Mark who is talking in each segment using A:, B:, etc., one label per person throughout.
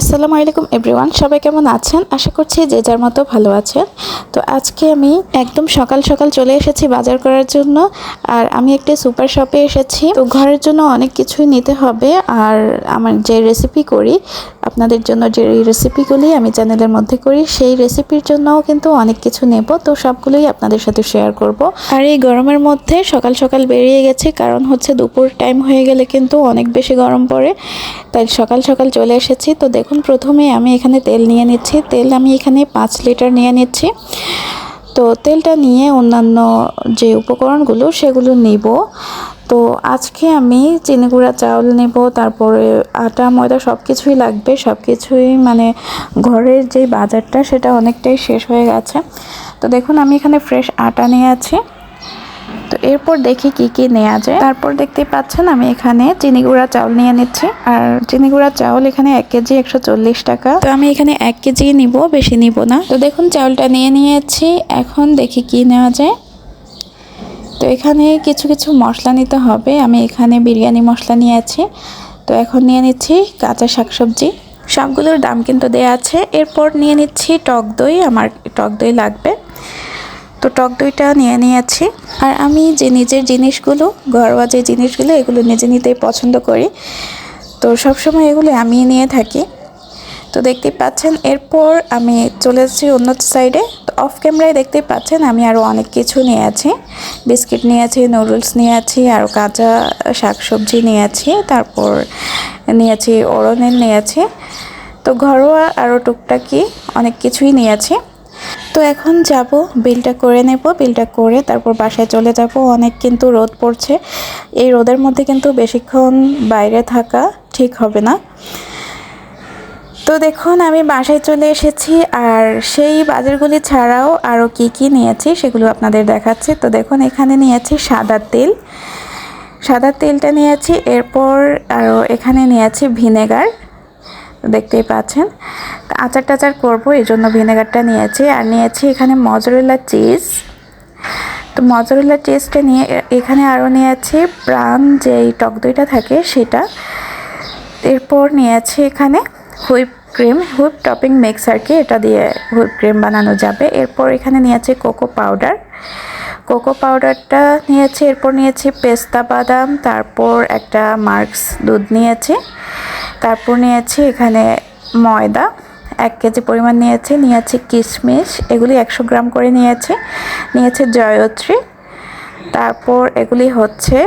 A: আসসালামু আলাইকুম এভরিওয়ান, সবাই কেমন আছেন? আশা করছি যে যার মতো ভালো আছেন। তো আজকে আমি একদম সকাল সকাল চলে এসেছি বাজার করার জন্য, আর আমি একটি সুপার শপে এসেছি। তো ঘরের জন্য অনেক কিছুই নিতে হবে, আর আমার যে রেসিপি করি, আপনাদের জন্য যে রেসিপিগুলি আমি চ্যানেলের মধ্যে করি, সেই রেসিপির জন্যও কিন্তু অনেক কিছু নেব। তো সবগুলোই আপনাদের সাথে শেয়ার করব। আর এই গরমের মধ্যে সকাল সকাল বেরিয়ে গেছে, কারণ হচ্ছে দুপুর টাইম হয়ে গেলে কিন্তু অনেক বেশি গরম পড়ে। তাই সকাল সকাল চলে এসেছি। তো দেখুন প্রথমে আমি এখানে তেল নিয়ে নিচ্ছি। তেল আমি এখানে পাঁচ লিটার নিয়ে নিচ্ছি। তো তেলটা নিয়ে অন্যান্য যে উপকরণগুলো, সেগুলো নিব। তো আজকে আমি চিনি গুঁড়া চাউল নেব, তারপরে আটা, ময়দা সব কিছুই লাগবে। সব কিছুই মানে ঘরের যে বাজারটা, সেটা অনেকটাই শেষ হয়ে গেছে। তো দেখুন, আমি এখানে ফ্রেশ আটা নিয়ে আছি। তো এরপর দেখি কি কি নেওয়া যায়। তারপর দেখতে পাচ্ছেন আমি এখানে চিনি গুঁড়া চাউল নিয়ে নিচ্ছি। আর চিনি গুঁড়া চাউল এখানে এক কেজি একশো চল্লিশ টাকা। তো আমি এখানে এক কেজি নিব, বেশি নিব না। তো দেখুন, চাউলটা নিয়ে নিয়েছি। এখন দেখি কি নেওয়া যায়। তো এখানে কিছু কিছু মশলা নিতে হবে। আমি এখানে বিরিয়ানি মশলা নিয়ে আছি তো এখন নিয়ে নিচ্ছি কাঁচা শাকসবজি। সবগুলোর দাম কিন্তু দেয়া আছে। এরপর নিয়ে নিচ্ছি টক দই। আমার টক দই লাগবে। তো টক দইটা নিয়ে নিয়েছি। আর আমি যে নিজের জিনিসগুলো, ঘরোয়া যে জিনিসগুলো, এগুলো নিজে নিতেই পছন্দ করি। তো সবসময় এগুলো আমি নিয়ে থাকি। তো দেখতেই পাচ্ছেন, এরপর আমি চলে এসেছি অন্য সাইডে তো অফ ক্যামেরায় দেখতেই পাচ্ছেন, আমি আরও অনেক কিছু নিয়ে আছি বিস্কিট নিয়ে আছি নুডলস নিয়ে আছি আরও কাঁচা শাকসবজি নিয়ে আছি তারপর নিয়েছি নিয়ে আছি তো ঘরোয়া আরও টুকটাকি অনেক কিছুই নিয়েছি। তো এখন যাব, বিলটা করে নেব, বিলটা করে তারপর বাসায় চলে যাব। অনেক কিন্তু রোদ পড়ছে। এই রোদের মধ্যে কিন্তু বেশিক্ষণ বাইরে থাকা ঠিক হবে না। তো দেখুন, আমি বাসায় চলে এসেছি আর সেই বাজারগুলি ছাড়াও আরও কি কি নিয়েছি সেগুলো আপনাদের দেখাচ্ছি। তো দেখুন, এখানে নিয়েছি সাদা তেল। সাদা তেলটা নিয়েছি, এরপর আরও এখানে নিয়েছি ভিনেগার। দেখতেই পাচ্ছেন। আচার টাচার করব, এই জন্য ভিনেগারটা নিয়েছি। আর নিয়েছি এখানে মজরেলা চিজ। তো মজরেলা চিজটা নিয়ে এখানে আরও নিয়েছি প্রাণ যেই টক দইটা থাকে সেটা। এরপর নিয়েছি এখানে whip cream, whip topping mix আর কি, এটা দিয়ে হুইপ ক্রিম বানানো যাবে। এরপর এখানে নিয়েছি কোকো পাউডার। কোকো পাউডারটা নিয়েছি, এরপর নিয়েছি পেস্তা বাদাম, তারপর একটা মার্কস দুধ নিয়েছি। তারপর নিয়েছি এখানে ময়দা, এক কেজি পরিমাণ নিয়েছি নিয়েছি কিশমিশ, এগুলি একশো গ্রাম করে নিয়েছি, নিয়েছে জয়ত্রী। তারপর এগুলি হচ্ছে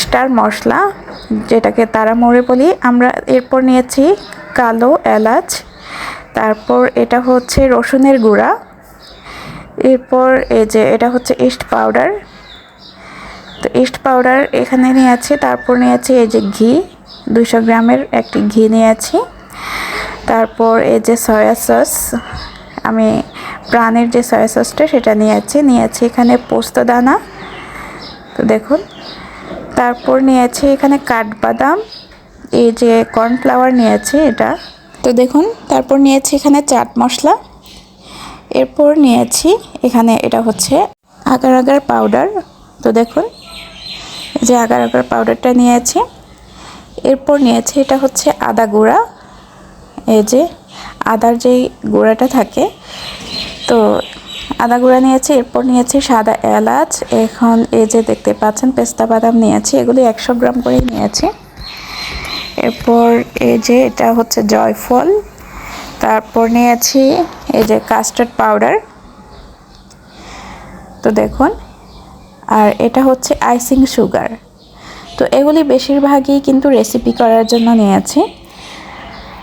A: স্টার মশলা, যেটাকে তারা মোড়ে বলি। আমরা এরপর নিয়েছি কালো এলাচ, তারপর এটা হচ্ছে রসুনের গুঁড়া, এরপর এই যে এটা হচ্ছে ইস্ট পাউডার। তো ইস্ট পাউডার এখানে নিয়েছি, তারপর নিয়েছি এই যে ঘি দুশো গ্রামের একটি ঘি নিয়েছি। তারপর এই যে সয়া সস, আমি প্রাণের যে সয়া সসটা সেটা নিয়েছি। নিয়েছি এখানে পোস্ত দানা, তো দেখুন। তারপর নিয়েছি এখানে কাঠবাদাম, এই যে কর্নফ্লাওয়ার নিয়েছি এটা। তো দেখুন, তারপর নিয়েছি এখানে চাট মশলা। এরপর নিয়েছি এখানে এটা হচ্ছে আগার আগার পাউডার। তো দেখুন যে আগার আগার পাউডারটা নিয়েছি। এরপর নিয়েছি, এটা হচ্ছে আদা গুঁড়া। এই যে আদার যেই গুঁড়াটা থাকে, তো আদা গুঁড়া নিয়েছি, এরপর নিয়েছি সাদা এলাচ। এখন এই যে দেখতে পাচ্ছেন, পেস্তা বাদাম নিয়েছি, এগুলি একশো গ্রাম করে নিয়েছি। এরপর এই যে এটা হচ্ছে জয়ফল। তারপর নিয়েছি এই যে কাস্টার্ড পাউডার। তো দেখুন, আর এটা হচ্ছে আইসিং সুগার। তো এগুলি বেশিরভাগই কিন্তু রেসিপি করার জন্য নিয়েছি।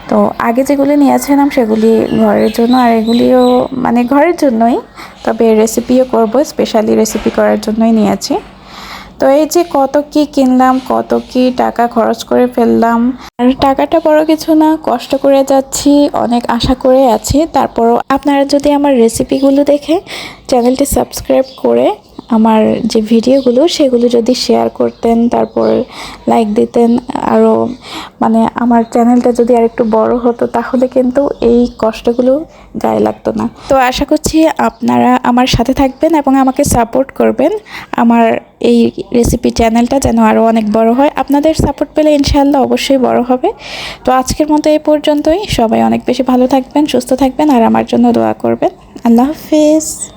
A: তো আগে যেগুলি নিয়েছিলাম সেগুলি ঘরের জন্য আর এগুলিও মানে ঘরের জন্যই, তবে রেসিপিও করব স্পেশালি রেসিপি করার জন্যই নিয়েছি। তো এই যে কত কি কিনলাম, কত কি টাকা খরচ করে ফেললাম, আর টাকাটা বড় কিছু না, কষ্ট করে যাচ্ছি, অনেক আশা করে আছি। তারপরও আপনারা যদি আমার রেসিপিগুলো দেখে চ্যানেলটি সাবস্ক্রাইব করে আমার যে ভিডিওগুলো, সেগুলো যদি শেয়ার করতেন, তারপর লাইক দিতেন আরও মানে আমার চ্যানেলটা যদি আর একটু বড় হতো, তাহলে কিন্তু এই কষ্টগুলো গায়ে লাগতো না। তো আশা করছি আপনারা আমার সাথে থাকবেন এবং আমাকে সাপোর্ট করবেন। আমার এই রেসিপি চ্যানেলটা যেন আরও অনেক বড় হয়। আপনাদের সাপোর্ট পেলে ইনশাল্লাহ অবশ্যই বড় হবে। তো আজকের মতো এই পর্যন্তই। সবাই অনেক বেশি ভালো থাকবেন, সুস্থ থাকবেন, আর আমার জন্য দোয়া করবেন। আল্লাহ হাফিজ।